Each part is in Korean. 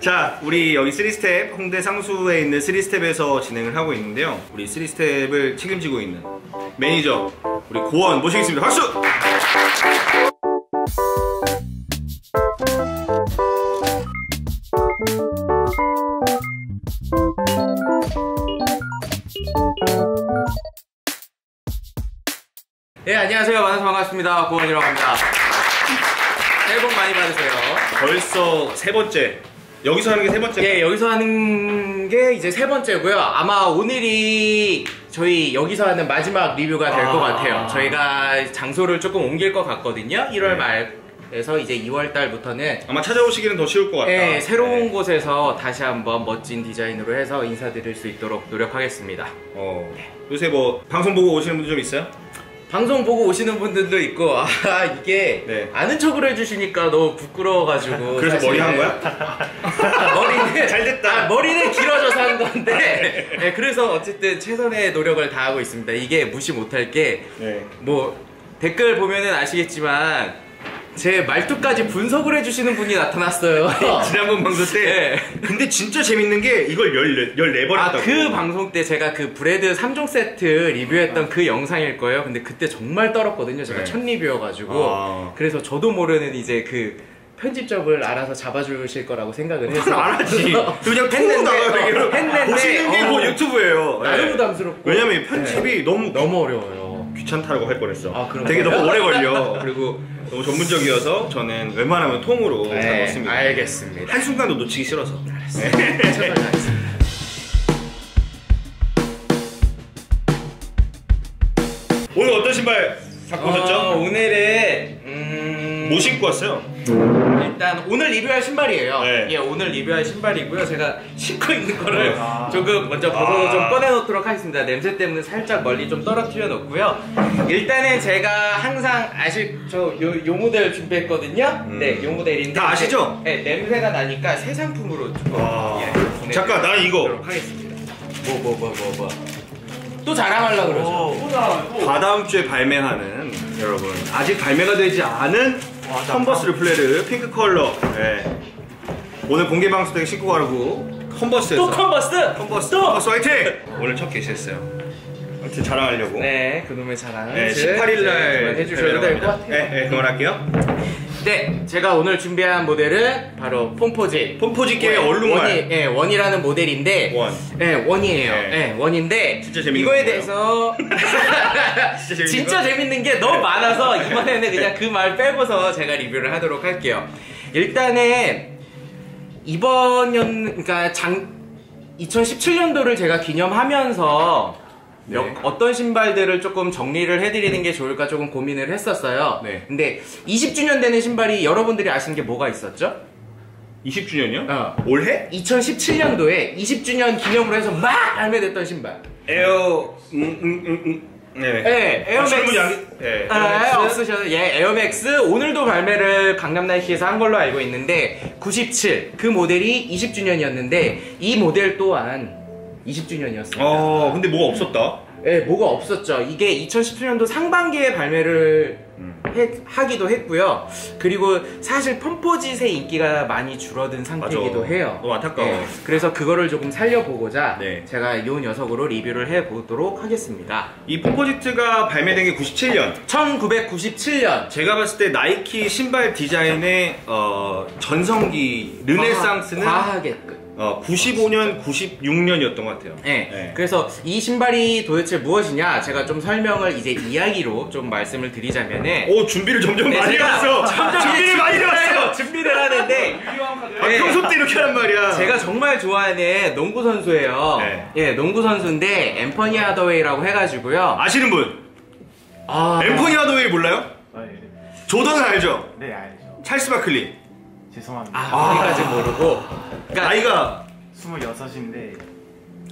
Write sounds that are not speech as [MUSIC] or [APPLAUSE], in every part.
자, 우리 여기 3스텝 홍대 상수에 있는 3스텝에서 진행을 하고 있는데요. 우리 3스텝을 책임지고 있는 매니저 우리 고원 모시겠습니다. 박수! 예, 안녕하세요. 만나서 반갑습니다. 고원이라고 합니다. 새해 복 많이 받으세요. 벌써 세 번째. 여기서 하는 게 세 번째. 예, 여기서 하는 게 이제 세 번째고요. 아마 오늘이 저희 여기서 하는 마지막 리뷰가 될 것 아. 같아요. 저희가 장소를 조금 옮길 것 같거든요. 1월 네. 말에서 이제 2월 달부터는 아마 찾아오시기는 더 쉬울 것 같다. 예, 새로운 네. 곳에서 다시 한번 멋진 디자인으로 해서 인사드릴 수 있도록 노력하겠습니다. 어, 요새 뭐 방송 보고 오시는 분들 좀 있어요? 방송 보고 오시는 분들도 있고 아 이게 네. 아는 척을 해주시니까 너무 부끄러워가지고 [LAUGHS] 그래서 머리 사실은 한 거야? [LAUGHS] 머리는 잘 됐다. 아, 머리는 길어져서 한 건데 네, 그래서 어쨌든 최선의 노력을 다하고 있습니다 이게 무시 못할 게뭐 네. 댓글 보면은 아시겠지만 제 말투까지 분석을 해주시는 분이 나타났어요 [LAUGHS] 지난번 방송 때. 네. 근데 진짜 재밌는 게 이걸 14, 14번 아, 했다고. 그 방송 때 제가 그 브레드 3종 세트 리뷰했던 그 영상일 거예요. 근데 그때 정말 떨었거든요. 제가 네. 첫 리뷰여가지고. 아. 그래서 저도 모르는 이제 그 편집점을 알아서 잡아주실 거라고 생각을 해서. 안 하지. 그냥 통 했는데. 어, 했는데, 보시는 게 어. 뭐 유튜브예요. 나름 네. 부담스럽고. 왜냐면 이 편집이 네. 너무 너무 어려워요. 귀찮다라고 할 뻔했어. 아? 되게 너무 오래 걸려. [LAUGHS] 그리고 너무 전문적이어서 저는 웬만하면 통으로 잘 네, 넣습니다. 알겠습니다. 한 순간도 놓치기 싫어서. 최선을 다하겠습니다. 오늘 어떤 신발 갖고 오셨죠? 어, 오늘은, 음. 뭐 신고 왔어요? 일단 오늘 리뷰할 신발이에요. 네. 예, 오늘 리뷰할 신발이고요. 제가 신고 있는 거를 아. 조금 먼저 벗어서 아. 좀 꺼내놓도록 하겠습니다. 냄새 때문에 살짝 멀리 좀 떨어뜨려 놓고요. 일단은 제가 항상 아실 저요 모델 준비했거든요. 음. 네, 요 모델인데 다 아시죠? 네, 냄새가 나니까 새 상품으로 조금 아. 예, 잠깐, 나 이거. 하겠습니다. 뭐 뭐 뭐 뭐 뭐. 또 자랑하려고 그러죠. 다다음 주에 발매하는 여러분 아직 발매가 되지 않은 컨버스 르플레르 핑크 컬러 네. 오늘 공개 방송 때 신고 가라고 컨버스에서 또 컨버스? 컨버스 또? 컨버스 화이팅! 오늘 첫 게시했어요 아무튼 자랑하려고 네, 그놈의 자랑. 네, 18일 날 해주셔도 될것 같아요. 네, 네, 그만할게요. 네, 제가 오늘 준비한 모델은 바로 폼포지. 폼포지계의 얼룩말. 원이, 예, 원이라는 모델인데, 원. 예, 원이에요. 네. 예, 원인데, 진짜 재밌는 이거에 거예요. 대해서 [LAUGHS] 진짜 재밌는 진짜 거? 재밌는 게 너무 많아서 이번에는 그냥 그 말 빼고서 제가 리뷰를 하도록 할게요. 일단은 이번 연, 그러니까 장 2017년도를 제가 기념하면서 네. 몇- 어떤 신발들을 조금 정리를 해드리는 게 좋을까 조금 고민을 했었어요. 네. 근데 20주년 되는 신발이 여러분들이 아시는 게 뭐가 있었죠? 20주년이요? 어. 올해? 2017년도에 20주년 기념으로 해서 막 발매됐던 신발. 에어 음, 음, 음, 음. 네. 네, 에어맥스. 질문 양이 네. 아, 없으셔도 예, 에어맥스 오늘도 발매를 강남 나이키에서 한 걸로 알고 있는데 97 그 모델이 20주년이었는데 이 모델 또한 20주년이었습니다. 어, 근데 뭐가 없었다. 예, 뭐가 없었죠. 이게 2017년도 상반기에 발매를 음. 해- 하기도 했고요. 그리고 사실 펌포짓의 인기가 많이 줄어든 상태이기도 맞아. 해요. 너무 안타까워. 예, 그래서 그거를 조금 살려보고자 네. 제가 이 녀석으로 리뷰를 해보도록 하겠습니다. 이 폼포지트가 발매된 게 97년. 1997년 제가 봤을 때 나이키 신발 디자인의 어, 전성기 르네상스는 과하게 끝. 어, 95년, 96년이었던 것 같아요. 네. 네. 그래서 이 신발이 도대체 무엇이냐 제가 좀 설명을 이제 이야기로 좀 말씀을 드리자면은 오 준비를 점점 네, 많이 제가 해왔어. 점점 준비를 많이 해왔어. 준비를 하는데 아, 네. 평소 때 이렇게 하란 말이야. 제가 정말 좋아하는 농구 선수예요. 네. 예, 농구 선수인데 엠퍼니 하더웨이라고 해가지고요. 아시는 분? 아, 엠포니 하더웨이 몰라요? 아, 예. 조던은 알죠? 네, 알죠. 찰스 바클리. 죄송합니다. 아, 거기까지 모르고. 그러니까 나이가 26인데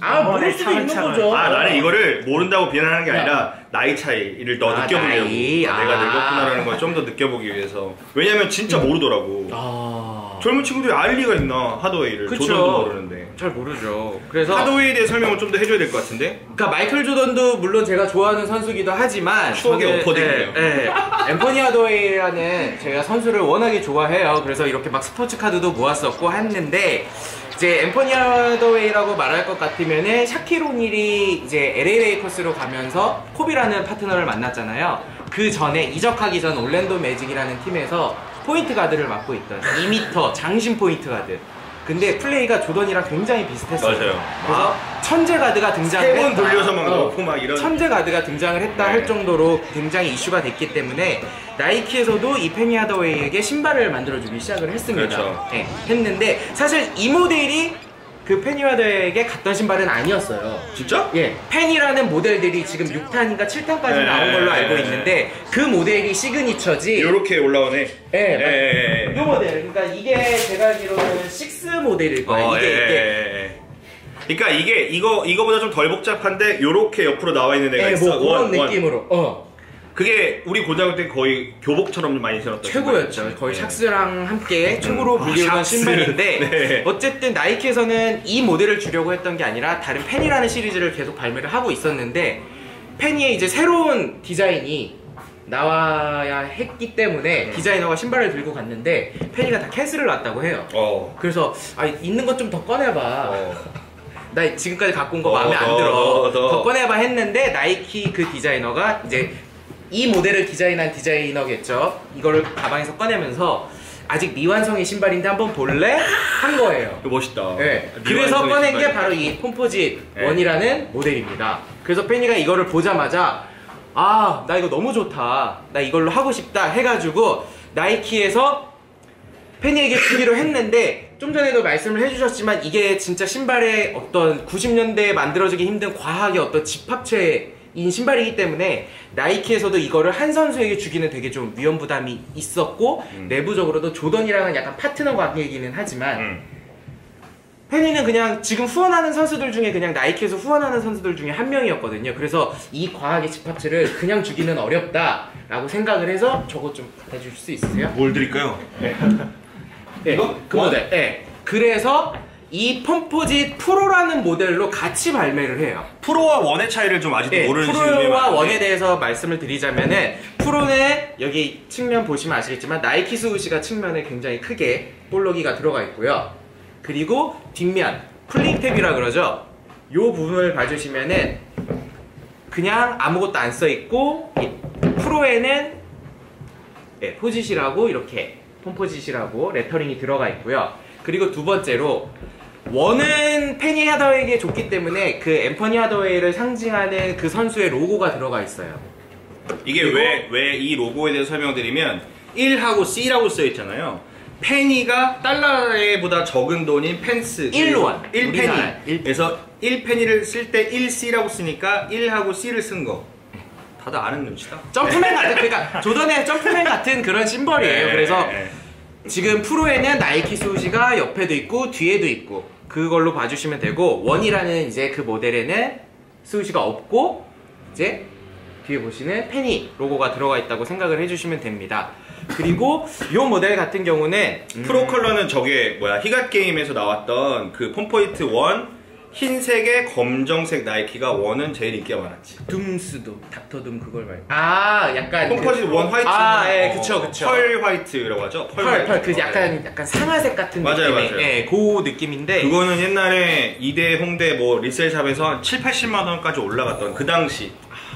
아, 모를 수도 있는 거죠. 아 나는 이거를 모른다고 비난하는 게 아니라 나이 차이를 더 아, 느껴보려고 나이. 아, 아. 내가 늙었구나라는 걸 좀 더 느껴보기 위해서 왜냐면 진짜 모르더라고 아. 젊은 친구들이 알 리가 있나 하드웨이를 그쵸. 조던도 모르는데 잘 모르죠. 그래서 하드웨이에 대해 설명을 좀 더 해줘야 될 것 같은데 그러니까 마이클 조던도 물론 제가 좋아하는 선수기도 하지만 추억의 저는, 오퍼딩이네요. 예, 예. 앰퍼니 하더웨이라는 제가 선수를 워낙에 좋아해요. 그래서 이렇게 막 스포츠 카드도 모았었고 했는데 이제 앰퍼니 하더웨이라고 말할 것 같으면은 샤키로닐이 이제 LA 레이커스로 가면서 코비라는 파트너를 만났잖아요. 그 전에 이적하기 전 올랜도 매직이라는 팀에서 포인트 가드를 맡고 있던 2m 장신 포인트 가드. 근데 플레이가 조던이랑 굉장히 비슷했어요. 맞아요. 그래서 천재 가드가 등장을 세번 했다. 돌려서 막 어. 넣고 막 이런 천재 가드가 등장을 했다 네. 할 정도로 굉장히 이슈가 됐기 때문에 나이키에서도 이 페니 하더웨이에게 신발을 만들어주기 시작을 했습니다. 그렇죠. 네, 했는데 사실 이 모델이 그 페니 하더웨이에게 갔던 신발은 아니었어요. 진짜? 예, 펜이라는 모델들이 지금 6탄인가 7탄까지 네, 나온 걸로 알고 네, 있는데 그 모델이 시그니처지. 요렇게 올라오네 예, 예, 맞- 예, 예. 요 모델. 그러니까 이게 제가 알기로는 6 모델일 거예요. 어, 이게, 예, 이게. 그러니까 이게 이거 이거보다 좀 덜 복잡한데 요렇게 옆으로 나와 있는 애가 예, 있어. 뭐 그런 원, 원. 느낌으로. 어. 그게 우리 고등학교 때 거의 교복처럼 좀 많이 신었던 최고였죠. 거의 예. 샥스랑 함께 최고로 아, 불리우던 샥스. 신발인데 [LAUGHS] 네. 어쨌든 나이키에서는 이 모델을 주려고 했던 게 아니라 다른 펜이라는 시리즈를 계속 발매를 하고 있었는데 펜이의 이제 새로운 디자인이 나와야 했기 때문에 디자이너가 신발을 들고 갔는데 펜이가 다 캔슬을 놨다고 해요. 어. 그래서 아 있는 것 좀 더 꺼내봐. 어. [LAUGHS] 나 지금까지 갖고 온거 더, 마음에 안 더, 들어. 더, 더, 더. 꺼내봐 했는데 나이키 그 디자이너가 이제 이 모델을 디자인한 디자이너겠죠. 이거를 가방에서 꺼내면서 아직 미완성의 신발인데 한번 볼래? 한 거예요. 이거 멋있다. 네. 아, 그래서 꺼낸 게 신발. 바로 이 폼포짓 네. 원이라는 모델입니다. 그래서 페니가 이거를 보자마자 아, 나 이거 너무 좋다. 나 이걸로 하고 싶다 해가지고 나이키에서 페니에게 주기로 했는데 좀 전에도 말씀을 해주셨지만 이게 진짜 신발의 어떤 90년대에 만들어지기 힘든 과학의 어떤 집합체 인 신발이기 때문에 나이키에서도 이거를 한 선수에게 주기는 되게 좀 위험 부담이 있었고 내부적으로도 조던이랑은 약간 파트너 관계이기는 하지만 음. 페니는 그냥 지금 후원하는 선수들 중에 그냥 나이키에서 후원하는 선수들 중에 한 명이었거든요. 그래서 이 과학의 집합체를 그냥 주기는 어렵다라고 생각을 해서 저거 좀 주실 수 있으세요? 뭘 드릴까요? 예, 이거? 그 모델. 예. 그래서 이 펌포짓 프로라는 모델로 같이 발매를 해요. 프로와 원의 차이를 좀 아직도 예, 모르는 프로와. 원에 대해서 말씀을 드리자면은 프로는 여기 측면 보시면 아시겠지만 나이키 스우시가 측면에 굉장히 크게 볼로기가 들어가 있고요. 그리고 뒷면 쿨링 탭이라 그러죠. 요 부분을 봐주시면은 그냥 아무것도 안 써 있고 이 프로에는 네, 포짓이라고 이렇게 폼포짓이라고 레터링이 들어가 있고요. 그리고 두 번째로 원은 페니 하더웨이에게 줬기 때문에 그 엠퍼니 하더웨이를 상징하는 그 선수의 로고가 들어가 있어요. 이게 왜 왜 이 로고에 대해서 설명드리면 1하고 C라고 써 있잖아요. 페니가 달러에보다 적은 돈인 펜스 일원. 1페니 우리나라 일- 그래서 1페니를 쓸 때 1C라고 쓰니까 1하고 C를 쓴 거. 다들 아는 눈치다. 점프맨 같은 그러니까 [LAUGHS] 조던의 점프맨 같은 그런 심벌이에요. 네, 그래서 네. 지금 프로에는 나이키 수시가 옆에도 있고 뒤에도 있고 그걸로 봐주시면 되고 원이라는 이제 그 모델에는 수시가 없고 이제 뒤에 보시는 페니 로고가 들어가 있다고 생각을 해주시면 됩니다. 그리고 이 모델 같은 경우는 음, 프로 컬러는 저게 뭐야 히갓 게임에서 나왔던 그 폼포이트 원 흰색에 검정색 나이키가 원은 제일 인기가 많았지. 둠스도 닥터 둠 그걸 말. 아 약간 콤포지트 원 화이트. 아, 예, 그쵸, 그쵸. 펄 화이트라고 하죠. 펄, 펄, 화이트. 펄, 그 어, 약간, 약간 상아색 같은 맞아요, 느낌의, 맞아요. 예, 그 느낌인데. 그거는 옛날에 이대 홍대 뭐 리셀샵에서 한 7, 80만 원까지 올라갔던 그 당시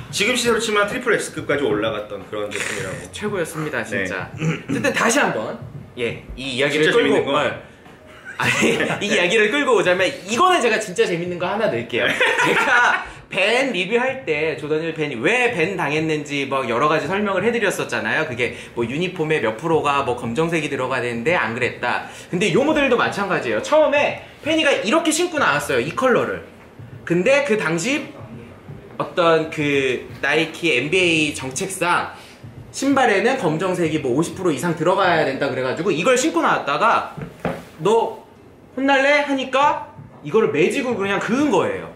지금 시세로 치면 트리플 X급까지 올라갔던 그런 제품이라고. 최고였습니다, 진짜. 어쨌든 다시 한번, 예, 이 이야기를 진짜 끌고, 재밌는 거? 어, 아니, 이 이야기를 끌고 오자면, 이거는 제가 진짜 재밌는 거 하나 넣을게요. 제가 밴 리뷰할 때, 조던일 밴이 왜밴 당했는지 뭐 여러 가지 설명을 해드렸었잖아요. 그게 뭐 유니폼에 몇 프로가 뭐 검정색이 들어가야 되는데 안 그랬다. 근데 이 모델도 마찬가지예요. 처음에 페니가 이렇게 신고 나왔어요. 이 컬러를. 근데 그 당시 어떤 그 나이키 NBA 정책상 신발에는 검정색이 뭐 50% 이상 들어가야 된다 그래가지고 이걸 신고 나왔다가 너 혼날래? 하니까 이거를 매직으로 그냥 그은 거예요.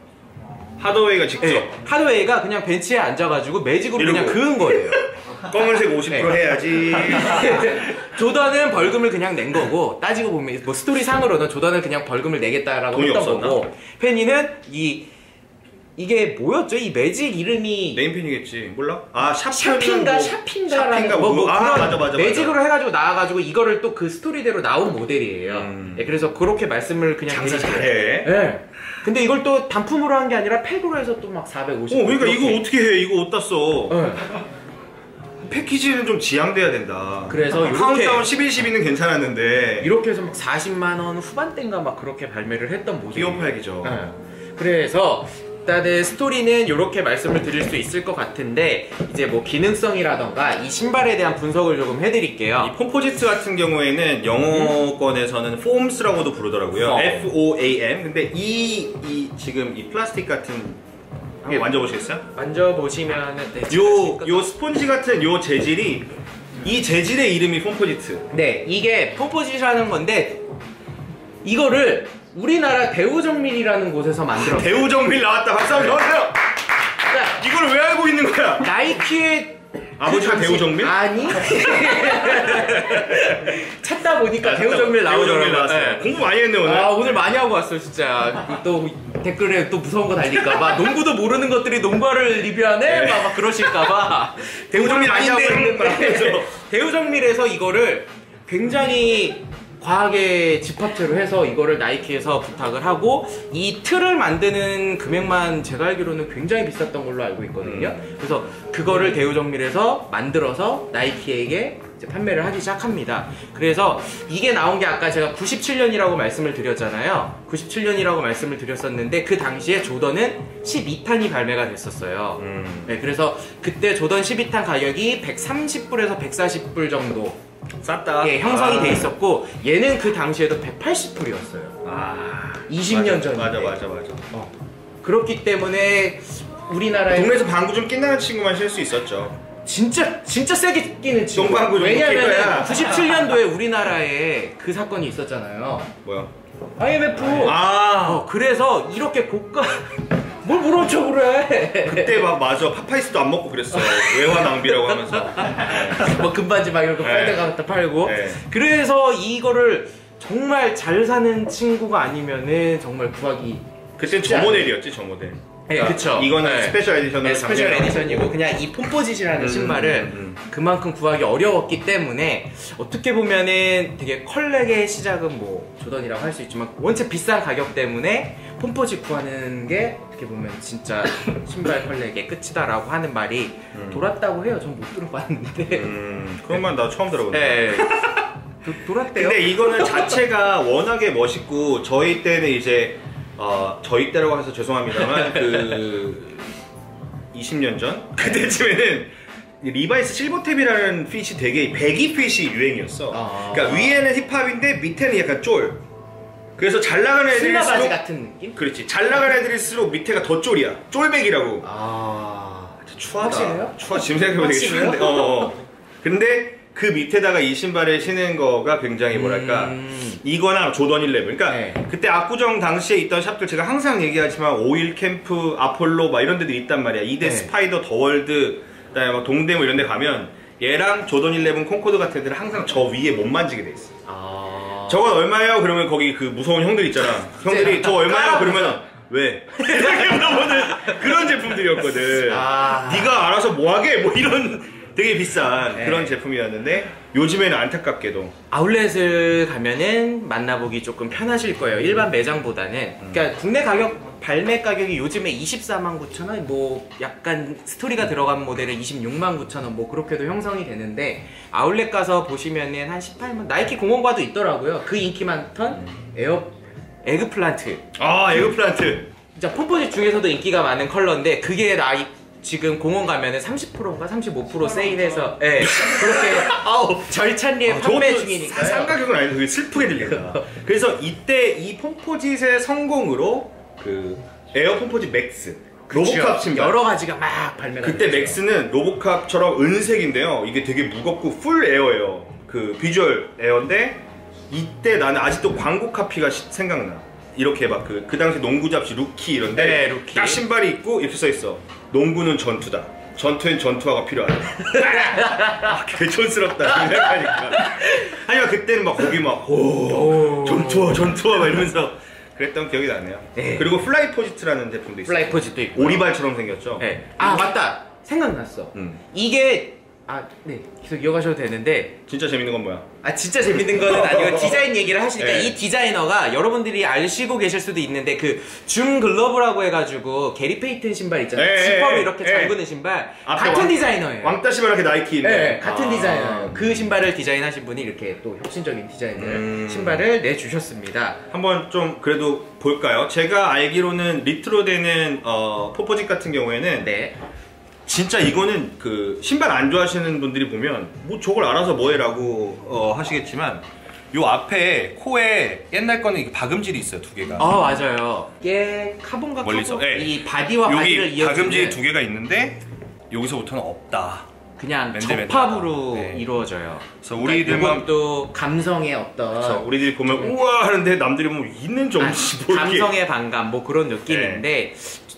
하더웨이가 직접 예, 하드웨이가 그냥 벤치에 앉아가지고 매직으로 그냥 이러고. 그은 거예요. [LAUGHS] 검은색 50% 네. 해야지. [LAUGHS] 조던은 벌금을 그냥 낸 거고 따지고 보면 뭐 스토리 상으로는 조던은 그냥 벌금을 내겠다라고 돈이 했던 없었나? 거고 페니는 이 이게 뭐였죠? 이 매직 이름이 네임펜이겠지. 몰라? 아, 샵 샤핀가 샤핀가라는 샤핀가 뭐, 뭐 아, 그런 맞아, 맞아, 매직으로 맞아. 해가지고 나와가지고 이거를 또 그 스토리대로 나온 모델이에요. 음. 예, 그래서 그렇게 말씀을 그냥 장사. 잘해. 예. 근데 이걸 또 단품으로 한 게 아니라 팩으로 해서 또 막 450. 어, 그러니까 이렇게. 이거 어떻게 해? 이거 어디다 써? 예. 패키지는 좀 지양돼야 된다. 그래서 카운트다운 11, 12는 괜찮았는데 이렇게 해서 막 40만 원 후반대인가 막 그렇게 발매를 했던 모델. 기업 팔기죠. 예. 그래서 일단은 스토리는 이렇게 말씀을 드릴 수 있을 것 같은데 이제 뭐 기능성이라던가 이 신발에 대한 분석을 조금 해드릴게요. 이 폼포지트 같은 경우에는 영어권에서는 폼스라고도 부르더라고요. 어. F O A M. 근데 이, 이 지금 이 플라스틱 같은 한번 예. 만져보시겠어요? 만져보시면은 네, 요, 요 스폰지 같은 요 재질이 이 재질의 이름이 폼포지트. 네, 이게 폼포지라는 건데 이거를 우리나라 대우정밀이라는 곳에서 만들었어요. 대우정밀 나왔다. 박수 한번 주세요. 그러니까 이걸 왜 알고 있는 거야? 나이키의 아버지가 그 대우정밀? 아니 [LAUGHS] 찾다 보니까 대우정밀 나오더라고요. 대우정밀 나왔어요. 네. 공부 많이 했네 오늘. 아 오늘 많이 하고 왔어 진짜 또 댓글에 또 무서운 거 달릴까봐 농구도 모르는 것들이 농구를 리뷰하네 네. 막, 막 그러실까봐 대우정밀 많이 하고 아닌데. [LAUGHS] 대우정밀에서 이거를 굉장히 과하게 집합체로 해서 이거를 나이키에서 부탁을 하고 이 틀을 만드는 금액만 제가 알기로는 굉장히 비쌌던 걸로 알고 있거든요. 그래서 그거를 대우정밀에서 만들어서 나이키에게 판매를 하기 시작합니다. 그래서 이게 나온 게 아까 제가 97년이라고 말씀을 드렸잖아요. 97년이라고 말씀을 드렸었는데 그 당시에 조던은 12탄이 발매가 됐었어요. 음. 네, 그래서 그때 조던 12탄 가격이 130불에서 140불 정도 쌌다. 예, 형성이 아. 돼 있었고 얘는 그 당시에도 180불이었어요. 아. 20년 맞아, 전인데. 맞아 맞아 맞아. 그렇기 때문에 우리나라에 동네에서 방구 좀 낀다는 친구만 쉴 수 있었죠. 진짜 진짜 세게 끼는 친구. 똥방구 좀 낄 왜냐면 거야. 97년도에 우리나라에 그 사건이 있었잖아요. 뭐야? IMF. 아. 어, 그래서 이렇게 고가 뭘 물어쳐 그래? 그때 막 맞아 파파이스도 안 먹고 그랬어. 외화 낭비라고 하면서. [LAUGHS] 뭐 금반지 막 이렇게 네. 팔다가 갖다 팔고. 네. 그래서 이거를 정말 잘 사는 친구가 아니면은 정말 구하기 그땐 저 모델이었지 저 모델. 네, 그쵸. 이거는 네. 스페셜 에디션으로 네, 스페셜 작년에 에디션이고 그냥 이 폼포짓이라는 음, 신발을 음, 그만큼 구하기 어려웠기 때문에 어떻게 보면은 되게 컬렉의 시작은 뭐 조던이라고 할 수 있지만 원체 비싼 가격 때문에 폼포짓 구하는 게 어떻게 보면 진짜 [LAUGHS] 신발 컬렉의 끝이다라고 하는 말이 음. 돌았다고 해요. 전 못 들어봤는데. 음, 그런 말 나 처음 들어본다. 네. 도, 돌았대요. 근데 이거는 자체가 [LAUGHS] 워낙에 멋있고 저희 때는 이제 어, 저희 때라고 해서 죄송합니다만 [LAUGHS] 그 20년 전 [LAUGHS] 그때쯤에는 리바이스 실버탭이라는 핏이 되게 배기 핏이 유행이었어. 아. 그러니까 위에는 힙합인데 밑에는 약간 쫄. 그래서 잘 나가는 애들일수록 같은 느낌? 그렇지. 잘 나가는 애들일수록 밑에가 더 쫄이야. 쫄백이라고. 아. 추하다. 확실해요? 추하 지금 생각해보면 되게? 추한데. 어, 어. 근데 그 밑에다가 이 신발을 신은 거가 굉장히 뭐랄까 음. 이거나 조던 11. 그러니까 네. 그때 압구정 당시에 있던 샵들 제가 항상 얘기하지만 오일 캠프, 아폴로 막 이런 데도 있단 말이야. 이대 네. 스파이더, 더월드, 그다음에 막 동대문 이런 데 가면 얘랑 조던 11 콘코드 같은 애들은 항상 저 위에 못 만지게 돼 있어. 아. 저건 얼마예요? 그러면 거기 그 무서운 형들 있잖아. 형들이 저 얼마예요? 그러면 왜? [LAUGHS] 물어보는 그런 제품들이었거든. 아. 네가 알아서 뭐하게? 뭐 이런 되게 비싼 네. 그런 제품이었는데 요즘에는 안타깝게도 아울렛을 가면은 만나보기 조금 편하실 거예요. 일반 매장보다는. 그러니까 국내 가격 발매 가격이 요즘에 24만 9천 원, 뭐 약간 스토리가 들어간 모델은 26만 9천 원, 뭐 그렇게도 형성이 되는데 아울렛 가서 보시면은 한 18만 나이키 공원과도 있더라고요. 그 인기 많던 에어 에그플란트. 아 에그플란트 진짜 폼포지 중에서도 인기가 많은 컬러인데 그게 나이 지금 공원 가면은 30%인가 35% 세일해서 예 그렇게 [LAUGHS] 아우 절찬리에 아, 판매 저것도 중이니까요. 사- 상가격은 아닌데 되게 슬프게 들린다. [LAUGHS] 그래서 이때 이 폼포짓의 성공으로 그 에어 폼포짓 맥스 로보캅 신발 여러 가지가 막 발매가 그때 됐어요. 맥스는 로보캅처럼 은색인데요. 이게 되게 무겁고 풀 에어예요. 그 비주얼 에어인데 이때 나는 아직도 광고 카피가 시- 생각나. 이렇게 막 그 그 당시 농구 잡지 루키 이런데 네, 루키. 딱 신발이 있고 이렇게 써 있어. 농구는 전투다. 전투엔 전투화가 필요하다. [LAUGHS] 아, 개촌스럽다. 생각하니까. 하지만 그때는 막 거기 막, 오, 전투화, 전투화 막 이러면서 그랬던 기억이 나네요. 네. 그리고 플라이 포지트라는 제품도 있어요. 플라이포즈도 있고. 오리발처럼 생겼죠? 네. 아 맞다. 생각났어. 음. 이게 아 네 계속 이어가셔도 되는데 진짜 재밌는 건 뭐야? 아 진짜 재밌는 거는 아니고 [LAUGHS] 디자인 얘기를 하시니까 네. 이 디자이너가 여러분들이 아시고 계실 수도 있는데 그 줌 글러브라고 해가지고 게리 페이튼 신발 있잖아요. 네, 지퍼로 네, 이렇게 네. 잠그는 신발 같은 왕- 디자이너예요. 왕따시바 이렇게 나이키 있네. 네, 같은 아. 디자이너예요. 그 신발을 디자인하신 분이 이렇게 또 혁신적인 디자인을 음. 신발을 내주셨습니다. 한번 좀 그래도 볼까요? 제가 알기로는 리트로 되는 어, 포포짓 같은 경우에는 네. 진짜 이거는 그 신발 안 좋아하시는 분들이 보면 뭐 저걸 알아서 뭐해라고 어, 하시겠지만 요 앞에 코에 옛날 거는 이게 박음질이 있어요 두 개가 아 맞아요. 이게 카본과 멀리서, 카본 네. 이 바디와 바디를 여기 이어주는 박음질이 두 개가 있는데 여기서부터는 없다 그냥 맨들맨들. 접합으로 네. 이루어져요. 그래서 우리들만 또 감성의 어떤 그래서 우리들이 보면 우와 하는데 남들이 보면 있는 좀 아, 감성의 반감 뭐 그런 느낌인데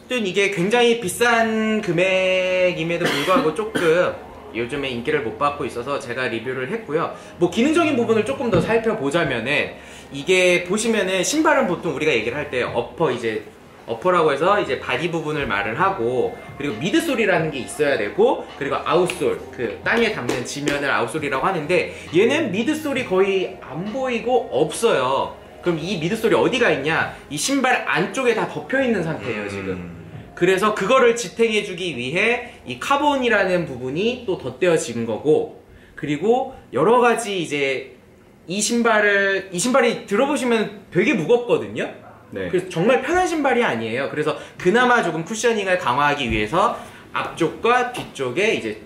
어쨌든 이게 굉장히 비싼 금액임에도 불구하고 조금 요즘에 인기를 못 받고 있어서 제가 리뷰를 했고요. 뭐 기능적인 부분을 조금 더 살펴보자면은 이게 보시면은 신발은 보통 우리가 얘기를 할 때 어퍼 이제 어퍼라고 해서 이제 바디 부분을 말을 하고 그리고 미드솔이라는 게 있어야 되고 그리고 아웃솔 그 땅에 닿는 지면을 아웃솔이라고 하는데 얘는 미드솔이 거의 안 보이고 없어요. 그럼 이 미드솔이 어디가 있냐? 이 신발 안쪽에 다 덮여 있는 상태예요 지금. 음. 그래서 그거를 지탱해주기 위해 이 카본이라는 부분이 또 덧대어진 거고 그리고 여러 가지 이제 이 신발을 이 신발이 들어보시면 되게 무겁거든요. 네. 그래서 정말 편한 신발이 아니에요. 그래서 그나마 조금 쿠셔닝을 강화하기 위해서 앞쪽과 뒤쪽에 이제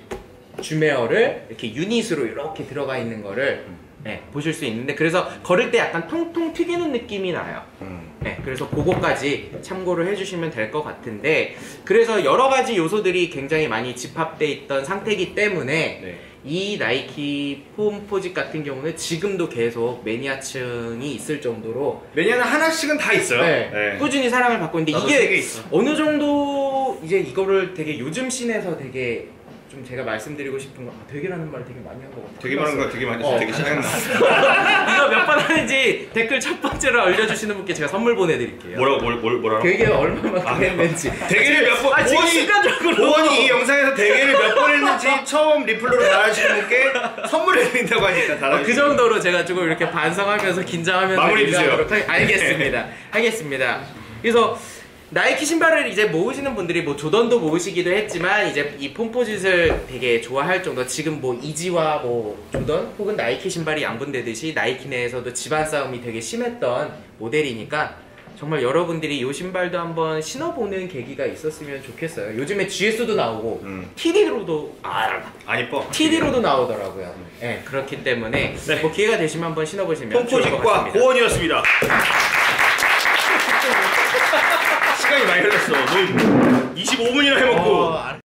주메어를 이렇게 유닛으로 이렇게 들어가 있는 거를 네, 보실 수 있는데 그래서 걸을 때 약간 통통 튀기는 느낌이 나요. 음. 네, 그래서 그거까지 참고를 해주시면 될 것 같은데 그래서 여러 가지 요소들이 굉장히 많이 집합돼 있던 상태이기 때문에 네. 이 나이키 폼 포짓 같은 경우는 지금도 계속 매니아층이 있을 정도로 매니아는 하나씩은 다 있어요. 네, 네. 꾸준히 사랑을 받고 있는데 나도 이게 있어. 어느 정도 이제 이거를 되게 요즘 씬에서 되게 좀 제가 말씀드리고 싶은 거 아, 되게라는 말을 되게 많이 한 것 같아요. 되게 많은 거 되게 많이 어. 되게 짜증나. [LAUGHS] 이거 몇 번 하는지 댓글 첫 번째로 알려주시는 분께 제가 선물 보내드릴게요. 뭐라고 뭘, 뭘 뭐라고? 되게 얼마만큼 아, 했는지. 대게를 몇 번, 아, 지금 보원이- 순간적으로. 보원이 이 영상에서 대게를 몇 번 했는지 처음 리플로로 달아주시는 분께 선물해드린다고 하니까 어, 달아주시는 그 정도로 제가 조금 이렇게 반성하면서 긴장하면서 마무리 주세요. 알겠습니다. 하겠습니다. 그래서 나이키 신발을 이제 모으시는 분들이 뭐 조던도 모으시기도 했지만 이제 이 폼포짓을 되게 좋아할 정도 지금 뭐 이지와 뭐 조던 혹은 나이키 신발이 양분되듯이 나이키 내에서도 집안 싸움이 되게 심했던 모델이니까 정말 여러분들이 이 신발도 한번 신어보는 계기가 있었으면 좋겠어요. 요즘에 GS도 나오고 음. TD로도 아안 이뻐. TD로도 나오더라고요. 네, 그렇기 때문에 네. 뭐 기회가 되시면 한번 신어보시면 좋을 것 같습니다. 고원이었습니다. 많이 흘렀어. 너 25분이나 해먹고. 어,